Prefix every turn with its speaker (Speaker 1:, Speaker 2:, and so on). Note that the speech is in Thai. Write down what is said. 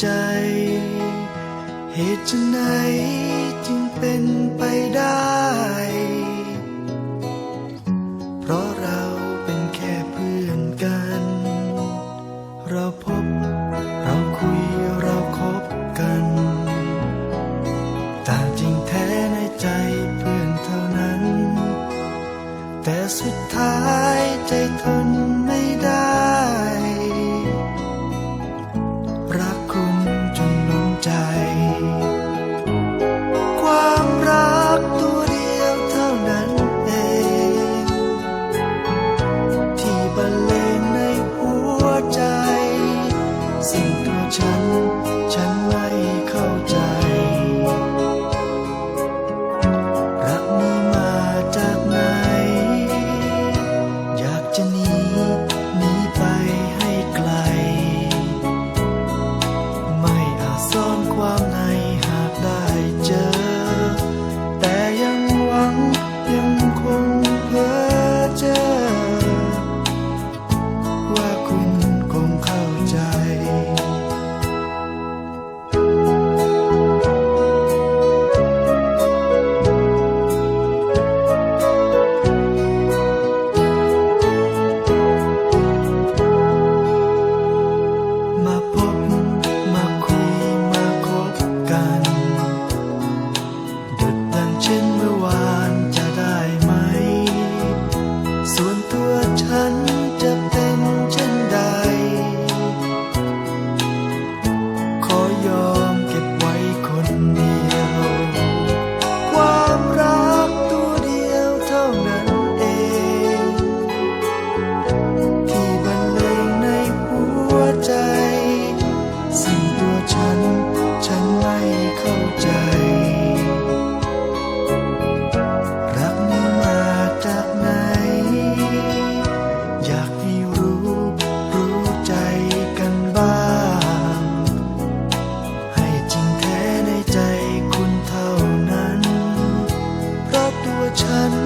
Speaker 1: ใจ เหตุไหนจึงเป็นไปได้ เพราะเราเป็นแค่เพื่อนกัน เราพบ เราคุยเราคบกันแต่จริงแท้ในใจเพื่อนเท่านั้น แต่สุดท้ายใจทน 尘 Tràn